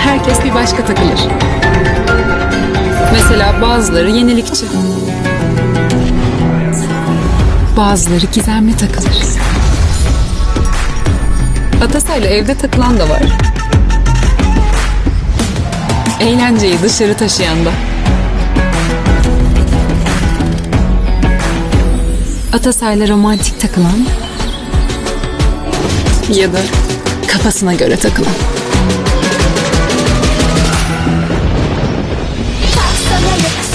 herkes bir başka takılır. Mesela bazıları yenilikçi. Bazıları gizemli takılır. Atasayla evde takılan da var. Eğlenceyi dışarı taşıyan da. Atasayla romantik takılan ya da kafasına göre takılan.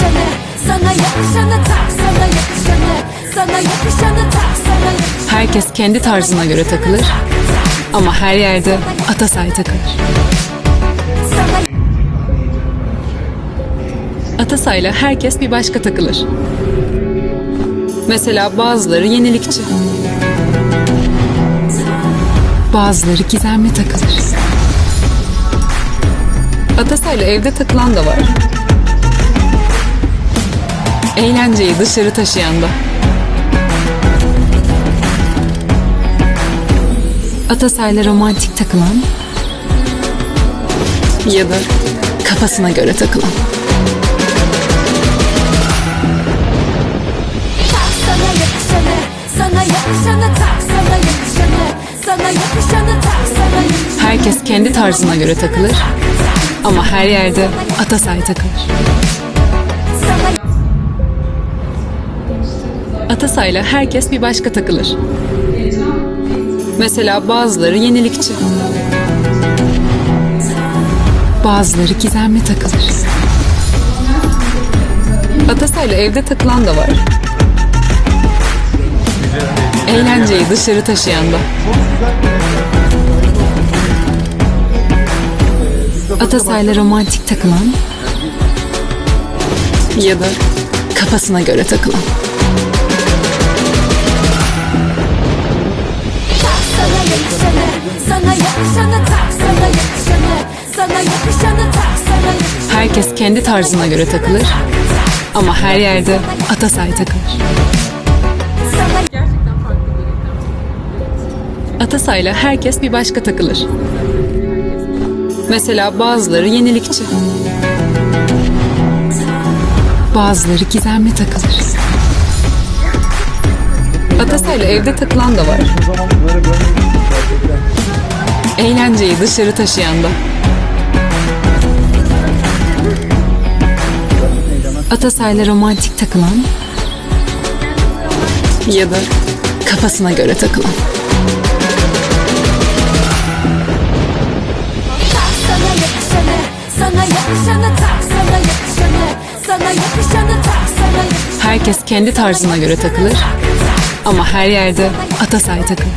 Yakışanı, sana yakışanı tak sana yakışanı, sana yakışanı tak sana yakışanı. Herkes kendi tarzına göre takılır ama her yerde Atasay takılır. Atasay'la herkes bir başka takılır. Mesela bazıları yenilikçi. Bazıları gizemli takılır. Atasay'la evde takılan da var. Eğlenceyi dışarı taşıyan da. Atasay'la romantik takılan ya da kafasına göre takılan. tak sana yakışanı, sana yakışanı tak sana yakışanı, sana yakışanı tak sana yakışanı. Herkes kendi tarzına göre takılır ama her yerde Atasay takılır. Atasay'la herkes bir başka takılır. Mesela bazıları yenilikçi. Bazıları gizemli takılır. Atasay'la evde takılan da var. Eğlenceyi dışarı taşıyan da. Atasay'la romantik takılan ya da kafasına göre takılan. Yakışanı tak sana yakışanı, sana yakışanı tak sana yakışanı. Herkes kendi tarzına göre takılır ama her yerde Atasay takılır. Atasay'la herkes bir başka takılır. Mesela bazıları yenilikçi. Bazıları gizemli takılır. Atasay'la evde takılan da var. Eğlenceyi dışarı taşıyan da. Atasay'la romantik takılan ya da kafasına göre takılan. Herkes kendi tarzına göre takılır ama her yerde Atasay takılır.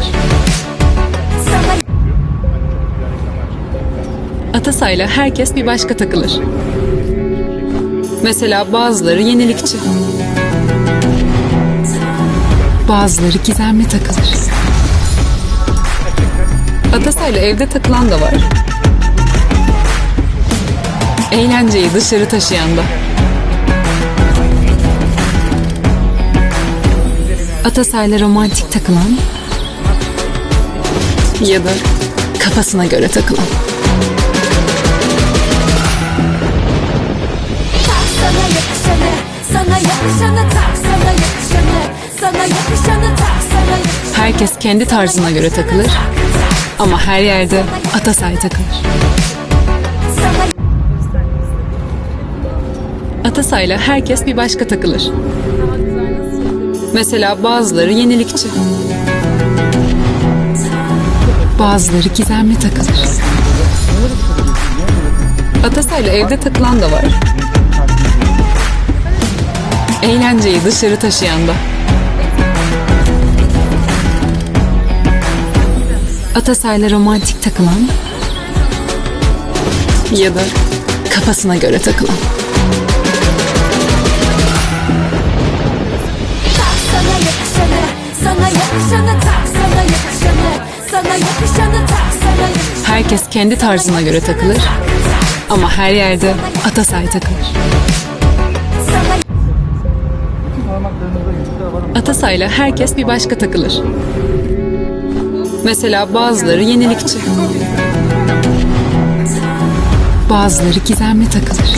Atasay'la herkes bir başka takılır. Mesela bazıları yenilikçi. Bazıları gizemli takılır. Atasay'la evde takılan da var. Eğlenceyi dışarı taşıyan da. Atasay'la romantik takılan ya da kafasına göre takılan. Herkes kendi tarzına göre takılır ama her yerde Atasay takılır. Atasay'la herkes bir başka takılır. Mesela bazıları yenilikçi. Bazıları gizemli takılır. Atasay'la evde takılan da var. Eğlenceyi dışarı taşıyan da. Atasay'la romantik takılan ya da kafasına göre takılan. Herkes kendi tarzına göre takılır ama her yerde Atasay takılır. Atasay'la herkes bir başka takılır. Mesela bazıları yenilikçi. Bazıları gizemli takılır.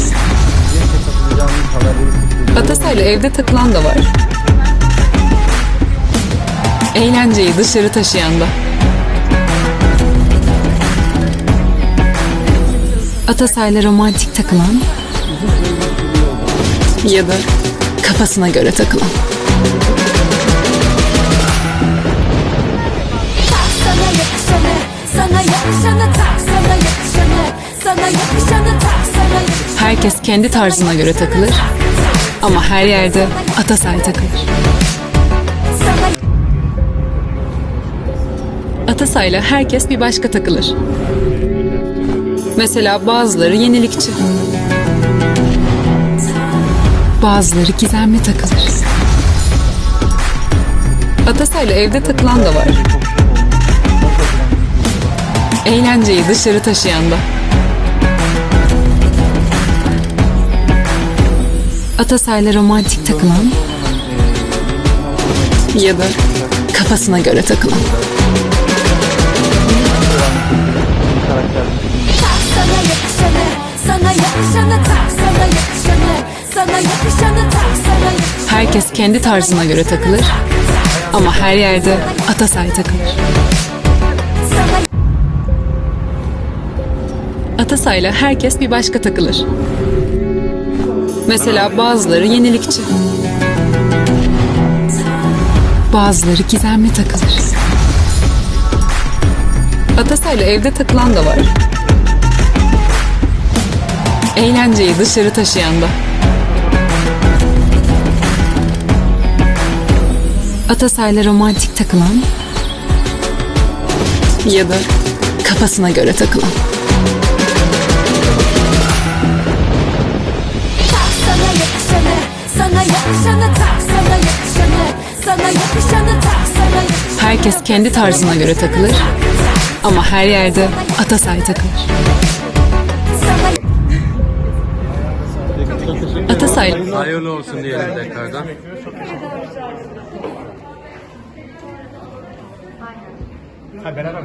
Atasayla evde takılan da var. Eğlenceyi dışarı taşıyan da. Atasayla romantik takılan ya da kafasına göre takılan. Yakışanı Sana yakışanı tak sana yakışanı Sana yakışanı tak sana yakışanı Herkes kendi tarzına göre takılır ama her yerde Atasay takılır. Atasay'la herkes bir başka takılır. Mesela bazıları yenilikçi. Bazıları gizemli takılır. Atasay'la evde takılan da var. Eğlenceyi dışarı taşıyan da. Atasay'la romantik takılan ya da kafasına göre takılan. Herkes kendi tarzına göre takılır ama her yerde Atasay takılır. Atasay'la herkes bir başka takılır. Mesela bazıları yenilikçi. Bazıları gizemli takılır. Atasay'la evde takılan da var. Eğlenceyi dışarı taşıyan da. Atasay'la romantik takılan ya da kafasına göre takılan. Yakışanı tak sana yakışanı Sana yakışanı tak sana yakışanı Herkes kendi tarzına göre takılır ama her yerde Atasay takılır. Atasay Hayırlı olsun diyelim tekrardan. Ha beraber.